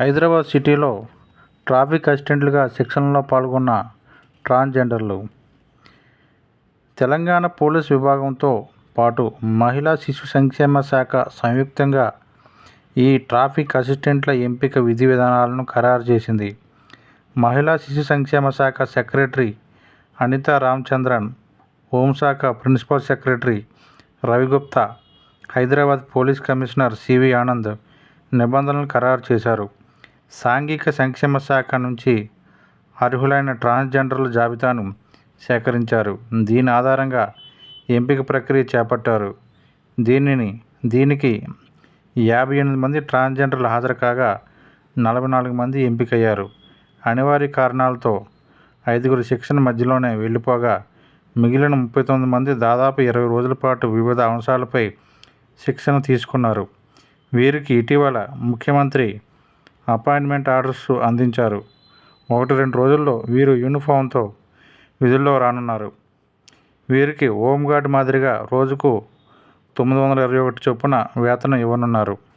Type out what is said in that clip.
హైదరాబాద్ సిటీలో ట్రాఫిక్ అసిస్టెంట్లుగా శిక్షణలో పాల్గొన్న ట్రాన్స్జెండర్లు. తెలంగాణ పోలీస్ విభాగంతో పాటు మహిళా శిశు సంక్షేమ శాఖ సంయుక్తంగా ఈ ట్రాఫిక్ అసిస్టెంట్ల ఎంపిక విధి విధానాలను ఖరారు చేసింది. మహిళా శిశు సంక్షేమ శాఖ సెక్రటరీ అనితా రామచంద్రన్ హోంశాఖ principal secretary Ravigupta Hyderabad police commissioner CV Anand నిబంధనలు ఖరారు చేశారు. సాంఘిక సంక్షేమ శాఖ నుంచి అర్హులైన ట్రాన్స్జెండర్ల జాబితాను సేకరించారు. దీని ఆధారంగా ఎంపిక ప్రక్రియ చేపట్టారు. దీనిని దీనికి యాభై ఎనిమిది మంది ట్రాన్స్జెండర్లు హాజరు కాగా నలభై నాలుగు మంది ఎంపికయ్యారు. అనివార్య కారణాలతో ఐదుగురు శిక్షణ మధ్యలోనే వెళ్ళిపోగా మిగిలిన ముప్పై తొమ్మిది మంది దాదాపు ఇరవై రోజుల పాటు వివిధ అంశాలపై శిక్షణ తీసుకున్నారు. వీరికి ఇటీవల ముఖ్యమంత్రి అపాయింట్మెంట్ ఆర్డర్స్ అందించారు. ఒకటి రెండు రోజుల్లో వీరు యూనిఫామ్తో విధుల్లో రానున్నారు. వీరికి హోంగార్డ్ మాదిరిగా రోజుకు తొమ్మిది వందల ఇరవై ఒకటి చొప్పున వేతనం ఇవ్వనున్నారు.